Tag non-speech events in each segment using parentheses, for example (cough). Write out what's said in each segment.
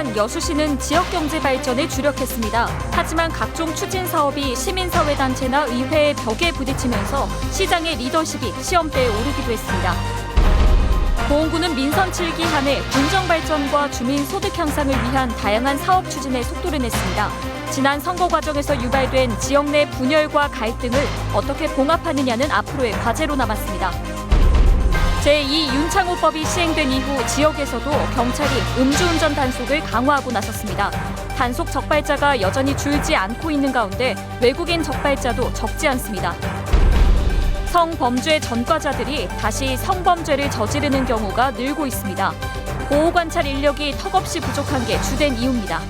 1년 동안 여수시는 지역 경제 발전에 주력했습니다. 하지만 각종 추진 사업이 시민사회 단체나 의회의 벽에 부딪히면서 시장의 리더십이 시험대에 오르기도 했습니다. 보훈구는 민선 7기 한해 군정 발전과 주민 소득 향상을 위한 다양한 사업 추진에 속도를 냈습니다. 지난 선거 과정에서 유발된 지역 내 분열과 갈등을 어떻게 봉합하느냐는 앞으로의 과제로 남았습니다. 제2 윤창호법이 시행된 이후 지역에서도 경찰이 음주운전 단속을 강화하고 나섰습니다. 단속 적발자가 여전히 줄지 않고 있는 가운데 외국인 적발자도 적지 않습니다. 성범죄 전과자들이 다시 성범죄를 저지르는 경우가 늘고 있습니다. 보호관찰 인력이 턱없이 부족한 게 주된 이유입니다.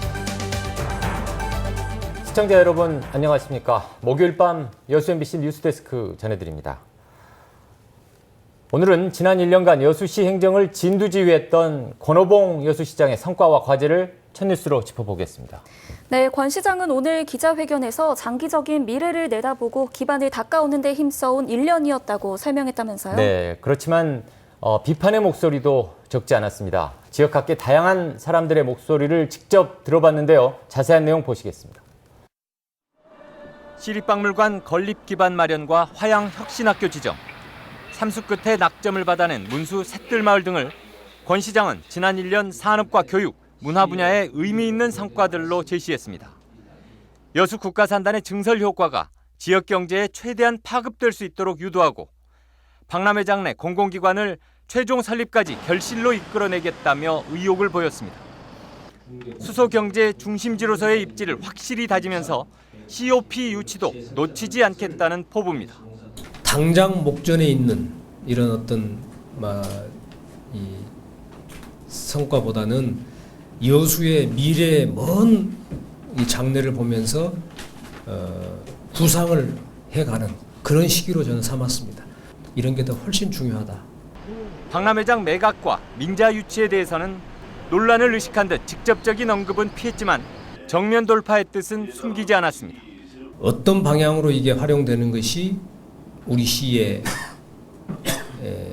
시청자 여러분 안녕하십니까? 목요일 밤 여수 MBC 뉴스데스크 전해드립니다. 오늘은 지난 1년간 여수시 행정을 진두지휘했던 권오봉 여수시장의 성과와 과제를 첫 뉴스로 짚어보겠습니다. 네, 권 시장은 오늘 기자회견에서 장기적인 미래를 내다보고 기반을 닦아오는 데 힘써온 1년이었다고 설명했다면서요? 네, 그렇지만 어, 비판의 목소리도 적지 않았습니다. 지역 각계 다양한 사람들의 목소리를 직접 들어봤는데요. 자세한 내용 보시겠습니다. 시립박물관 건립 기반 마련과 화양 혁신학교 지정, 삼수 끝에 낙점을 받아낸 문수 샛들마을 등을 권 시장은 지난 1년 산업과 교육, 문화 분야에 의미 있는 성과들로 제시했습니다. 여수 국가산단의 증설 효과가 지역 경제에 최대한 파급될 수 있도록 유도하고 박람회장 내 공공기관을 최종 설립까지 결실로 이끌어내겠다며 의욕을 보였습니다. 수소 경제 중심지로서의 입지를 확실히 다지면서 COP 유치도 놓치지 않겠다는 포부입니다. 당장 목전에 있는 이런 어떤 막이 성과보다는 여수의 미래의 먼 이 장래를 보면서 어, 구상을 해가는 그런 시기로 저는 삼았습니다. 이런 게 더 훨씬 중요하다. 박람회장 매각과 민자 유치에 대해서는 논란을 의식한 듯 직접적인 언급은 피했지만 정면 돌파의 뜻은 숨기지 않았습니다. 어떤 방향으로 이게 활용되는 것이 우리 시의 (laughs) 에,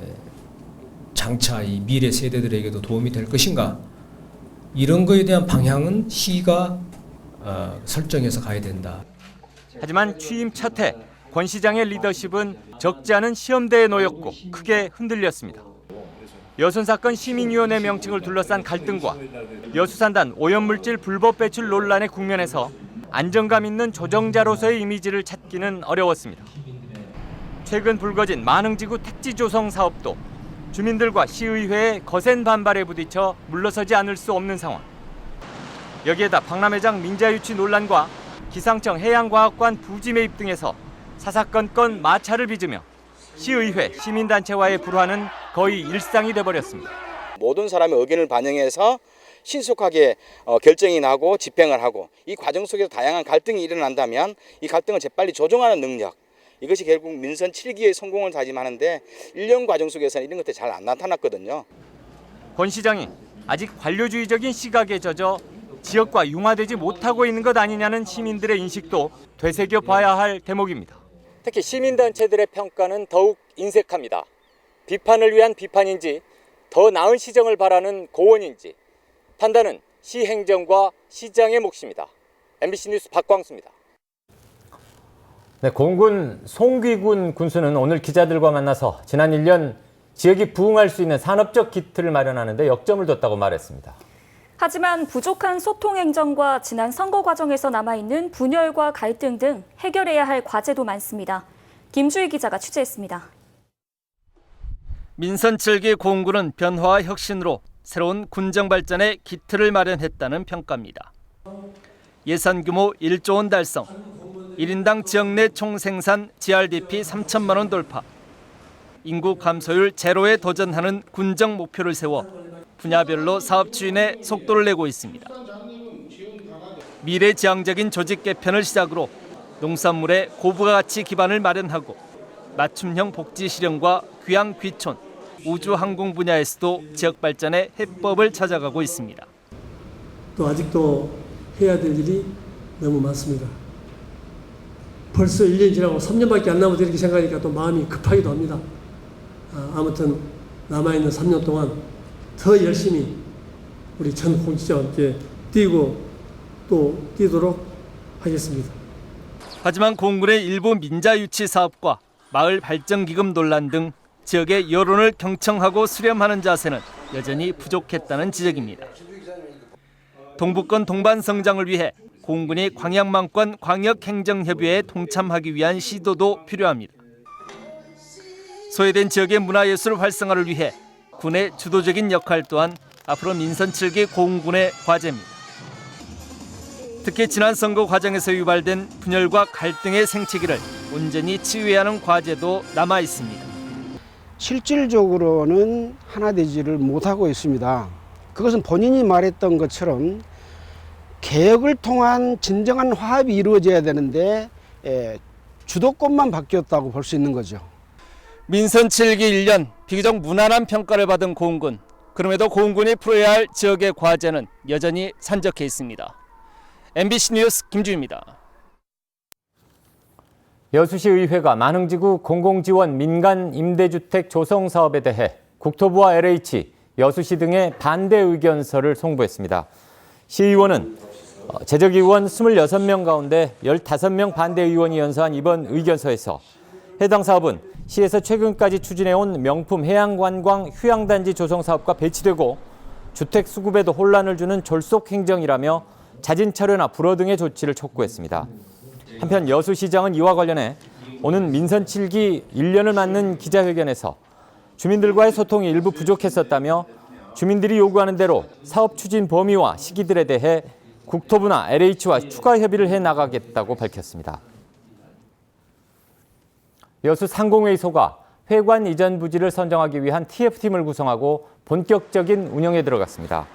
장차 이 미래 세대들에게도 도움이 될 것인가 이런 거에 대한 방향은 시가 어, 설정해서 가야 된다. 하지만 취임 첫해권 시장의 리더십은 적지 않은 시험대에 놓였고 크게 흔들렸습니다. 여순 사건 시민위원회 명칭을 둘러싼 갈등과 여수산단 오염물질 불법 배출 논란에 국면에서 안정감 있는 조정자로서의 이미지를 찾기는 어려웠습니다. 최근 불거진 만흥지구 택지 조성 사업도 주민들과 시의회의 거센 반발에 부딪혀 물러서지 않을 수 없는 상황. 여기에다 박람회장 민자유치 논란과 기상청 해양과학관 부지 매입 등에서 사사건건 마찰을 빚으며 시의회, 시민단체와의 불화는 거의 일상이 돼버렸습니다. 모든 사람의 의견을 반영해서 신속하게 어, 결정이 나고 집행을 하고 이 과정 속에서 다양한 갈등이 일어난다면 이 갈등을 재빨리 조정하는 능력 이것이 결국 민선 7기의 성공을 다짐하는데 1년 과정 속에서는 이런 것들이 잘 안 나타났거든요. 권 시장이 아직 관료주의적인 시각에 젖어 지역과 융화되지 못하고 있는 것 아니냐는 시민들의 인식도 되새겨 봐야 할 대목입니다. 특히 시민단체들의 평가는 더욱 인색합니다. 비판을 위한 비판인지 더 나은 시정을 바라는 고언인지 판단은 시행정과 시장의 몫입니다. MBC 뉴스 박광수입니다. 네, 공군 송귀군 군수는 오늘 기자들과 만나서 지난 1년 지역이 부흥할 수 있는 산업적 기틀을 마련하는데 역점을 뒀다고 말했습니다. 하지만 부족한 소통 행정과 지난 선거 과정에서 남아있는 분열과 갈등 등 해결해야 할 과제도 많습니다. 김주희 기자가 취재했습니다. 민선 7기 공군은 변화와 혁신으로 새로운 군정 발전의 기틀을 마련했다는 평가입니다. 예산 규모 1조 원 달성, 1인당 지역 내 총생산 GRDP 3천만 원 돌파, 인구 감소율 제로에 도전하는 군정 목표를 세워 분야별로 사업 추진에 속도를 내고 있습니다. 미래지향적인 조직 개편을 시작으로 농산물의 고부가 가치 기반을 마련하고 맞춤형 복지 실현과 귀향 귀촌, 우주 항공 분야에서도 지역 발전의 해법을 찾아가고 있습니다. 또 아직도 해야 될 일이 너무 많습니다. 벌써 1년 지나고 3년밖에 안 남았다 이렇게 생각하니까 또 마음이 급하기도 합니다. 아, 아무튼 남아있는 3년 동안 더 열심히 우리 전 홍지자와 함께 뛰고 또 뛰도록 하겠습니다. 하지만 공군의 일부 민자 유치 사업과 마을 발전 기금 논란 등 지역의 여론을 경청하고 수렴하는 자세는 여전히 부족했다는 지적입니다. 동북권 동반 성장을 위해 공군이 광양망권 광역행정협의회에 동참하기 위한 시도도 필요합니다. 소외된 지역의 문화예술 활성화를 위해 군의 주도적인 역할 또한 앞으로 민선 7기 공군의 과제입니다. 특히 지난 선거 과정에서 유발된 분열과 갈등의 생채기를 온전히 치유해야 하는 과제도 남아 있습니다. 실질적으로는 하나 되지를 못하고 있습니다. 그것은 본인이 말했던 것처럼 개혁을 통한 진정한 화합이 이루어져야 되는데 에, 주도권만 바뀌었다고 볼 수 있는 거죠. 민선 7기 1년 비교적 무난한 평가를 받은 공군. 그럼에도 공군이 풀어야 할 지역의 과제는 여전히 산적해 있습니다. MBC 뉴스 김주입니다. 여수시 의회가 만흥지구 공공지원 민간 임대주택 조성 사업에 대해 국토부와 LH, 여수시 등의 반대 의견서를 송부했습니다. 시의원은 어, 재적의원 26명 가운데 15명 반대 의원이 연서한 이번 의견서에서 해당 사업은 시에서 최근까지 추진해온 명품 해양관광 휴양단지 조성 사업과 배치되고 주택 수급에도 혼란을 주는 졸속 행정이라며 자진 철회나 불허 등의 조치를 촉구했습니다. 한편 여수시장은 이와 관련해 오는 민선 7기 1년을 맞는 기자회견에서 주민들과의 소통이 일부 부족했었다며 주민들이 요구하는 대로 사업 추진 범위와 시기들에 대해 국토부나 LH와 추가 협의를 해 나가겠다고 밝혔습니다. 여수 상공회의소가 회관 이전 부지를 선정하기 위한 TF팀을 구성하고 본격적인 운영에 들어갔습니다.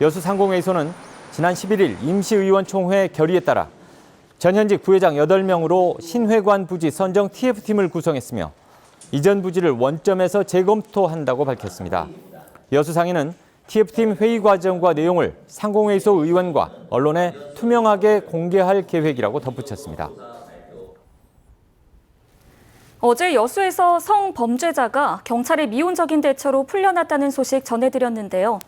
여수 상공회의소는 지난 11일 임시의원 총회 결의에 따라 전현직 부회장 8명으로 신회관 부지 선정 TF팀을 구성했으며 이전 부지를 원점에서 재검토한다고 밝혔습니다. 여수상인은 TF팀 회의 과정과 내용을 상공회의소 의원과 언론에 투명하게 공개할 계획이라고 덧붙였습니다. 어제 여수에서 성범죄자가 경찰의 미온적인 대처로 풀려났다는 소식 전해드렸는데요.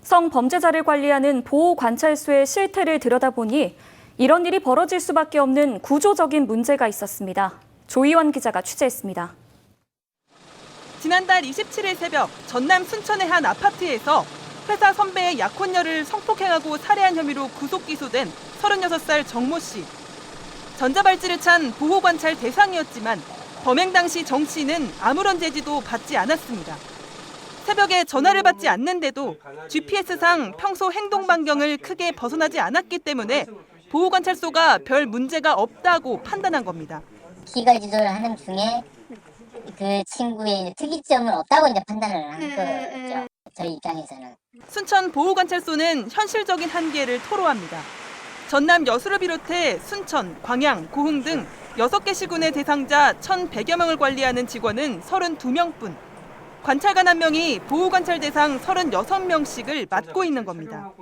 성범죄자를 관리하는 보호관찰소의 실태를 들여다보니 이런 일이 벌어질 수밖에 없는 구조적인 문제가 있었습니다. 조희원 기자가 취재했습니다. 지난달 27일 새벽 전남 순천의 한 아파트에서 회사 선배의 약혼녀를 성폭행하고 살해한 혐의로 구속 기소된 36살 정모 씨. 전자발찌를 찬 보호관찰 대상이었지만 범행 당시 정 씨는 아무런 제지도 받지 않았습니다. 새벽에 전화를 받지 않는데도 GPS상 평소 행동 반경을 크게 벗어나지 않았기 때문에 보호관찰소가 별 문제가 없다고 판단한 겁니다. 기가 지도를 하는 중에 그 친구의 특이점은 없다고 이제 판단을 한 거죠. 저희 입장에서는. 순천 보호관찰소는 현실적인 한계를 토로합니다. 전남 여수를 비롯해 순천, 광양, 고흥 등 6개 시군의 대상자 1,100여 명을 관리하는 직원은 32명뿐. 관찰관 한 명이 보호관찰 대상 36명씩을 맡고 있는 겁니다.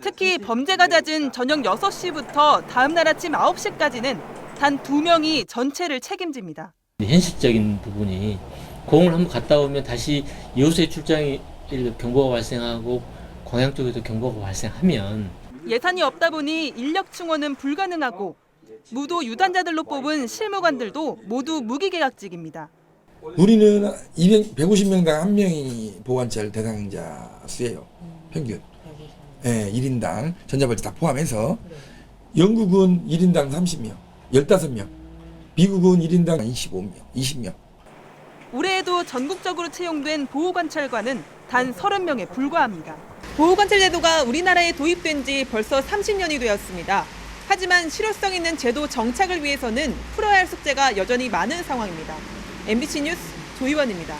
특히 범죄가 잦은 저녁 6시부터 다음 날 아침 9시까지는 단 2명이 전체를 책임집니다. 현실적인 부분이 공을 한번 갔다 오면 다시 여수에 출장이 경보가 발생하고 광양 쪽에도 경보가 발생하면 예산이 없다 보니 인력 충원은 불가능하고 무도 유단자들로 뽑은 실무관들도 모두 무기계약직입니다. 우리는 200, 150명당 한 명이 보관찰 대상자 수예요. 평균. 예, 1인당 전자발찌 다 포함해서 영국은 1인당 30명, 15명. 미국은 1인당 25명, 20명. 올해에도 전국적으로 채용된 보호관찰관은 단 30명에 불과합니다. 보호관찰 제도가 우리나라에 도입된 지 벌써 30년이 되었습니다. 하지만 실효성 있는 제도 정착을 위해서는 풀어야 할 숙제가 여전히 많은 상황입니다. MBC 뉴스 조희원입니다.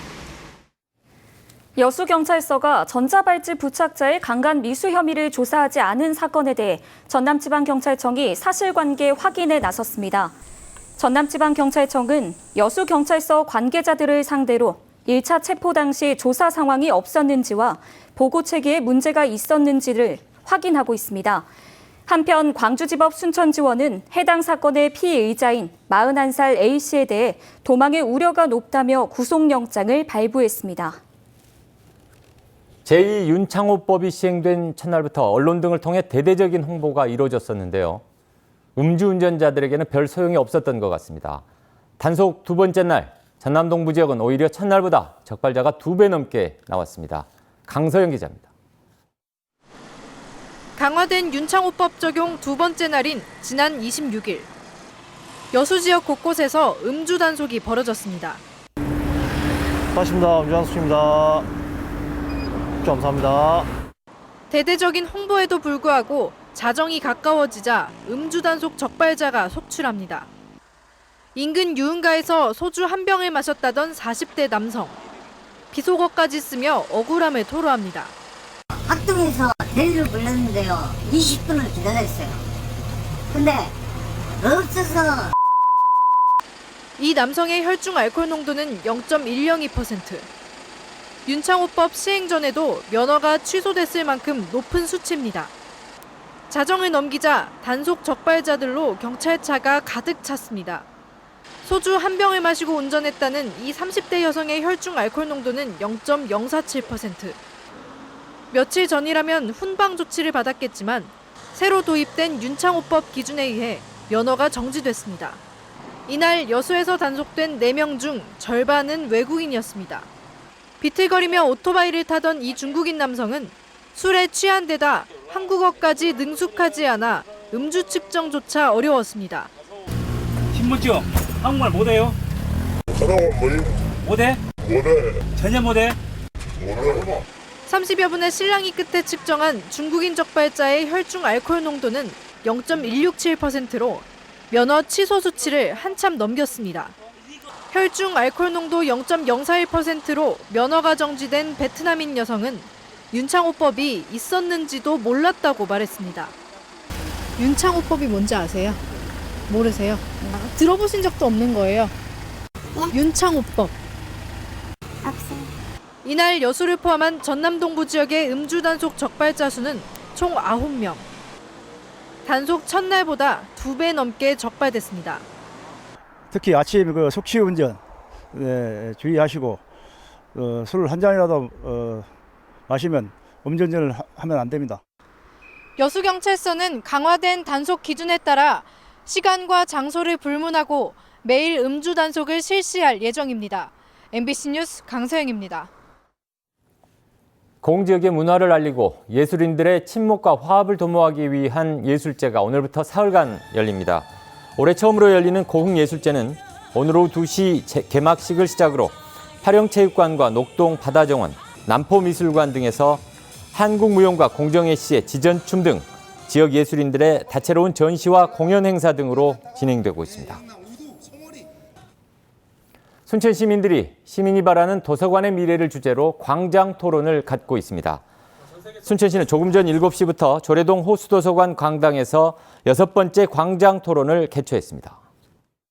여수경찰서가 전자발찌 부착자의 강간 미수 혐의를 조사하지 않은 사건에 대해 전남지방경찰청이 사실관계 확인에 나섰습니다. 전남지방경찰청은 여수경찰서 관계자들을 상대로 1차 체포 당시 조사 상황이 없었는지와 보고 체계에 문제가 있었는지를 확인하고 있습니다. 한편 광주지법 순천지원은 해당 사건의 피의자인 41살 A씨에 대해 도망의 우려가 높다며 구속영장을 발부했습니다. 제2 윤창호법이 시행된 첫날부터 언론 등을 통해 대대적인 홍보가 이루어졌었는데요. 음주운전자들에게는 별 소용이 없었던 것 같습니다. 단속 두 번째 날 전남 동부 지역은 오히려 첫날보다 적발자가 두 배 넘게 나왔습니다. 강서영 기자입니다. 강화된 윤창호법 적용 두 번째 날인 지난 26일. 여수 지역 곳곳에서 음주 단속이 벌어졌습니다. 고맙습니다. 음주한수입니다. 감사합니다. 대대적인 홍보에도 불구하고 자정이 가까워지자 음주 단속 적발자가 속출합니다. 인근 유흥가에서 소주 한 병을 마셨다던 40대 남성. 비속어까지 쓰며 억울함을 토로합니다. 학동에서 대리를 불렀는데요. 20분을 기다렸어요. 근데 없어서 이 남성의 혈중 알코올 농도는 0.102%. 윤창호법 시행 전에도 면허가 취소됐을 만큼 높은 수치입니다. 자정을 넘기자 단속 적발자들로 경찰차가 가득 찼습니다. 소주 한 병을 마시고 운전했다는 이 30대 여성의 혈중 알코올 농도는 0.047%. 며칠 전이라면 훈방 조치를 받았겠지만 새로 도입된 윤창호법 기준에 의해 면허가 정지됐습니다. 이날 여수에서 단속된 4명 중 절반은 외국인이었습니다. 비틀거리며 오토바이를 타던 이 중국인 남성은 술에 취한 데다 한국어까지 능숙하지 않아 음주 측정조차 어려웠습니다. 신분증 한국말 못해요? 못해? 못해. 전혀 못해? 30여 분의 실랑이 끝에 측정한 중국인 적발자의 혈중 알코올 농도는 0.167%로 면허 취소 수치를 한참 넘겼습니다. 혈중 알코올 농도 0.041%로 면허가 정지된 베트남인 여성은 윤창호법이 있었는지도 몰랐다고 말했습니다. 윤창호법이 뭔지 아세요? 모르세요? 들어보신 적도 없는 거예요. 윤창호법. 이날 여수를 포함한 전남 동부 지역의 음주 단속 적발자 수는 총 9명. 단속 첫날보다 두 배 넘게 적발됐습니다. 특히 아침 그 속취 운전 네, 주의하시고 어, 술한 잔이라도 어, 마시면 음주운전을 하- 하면 안 됩니다. 여수경찰서는 강화된 단속 기준에 따라 시간과 장소를 불문하고 매일 음주 단속을 실시할 예정입니다. MBC 뉴스 강서영입니다. 공지역의 문화를 알리고 예술인들의 친목과 화합을 도모하기 위한 예술제가 오늘부터 사흘간 열립니다. 올해 처음으로 열리는 고흥예술제는 오늘 오후 2시 제- 개막식을 시작으로 화령체육관과 녹동 바다정원, 남포미술관 등에서 한국무용과 공정혜 씨의 지전춤 등 지역 예술인들의 다채로운 전시와 공연 행사 등으로 진행되고 있습니다. 순천 시민들이 시민이 바라는 도서관의 미래를 주제로 광장 토론을 갖고 있습니다. 순천시는 조금 전 7시부터 조례동 호수도서관 광장에서 여섯 번째 광장 토론을 개최했습니다.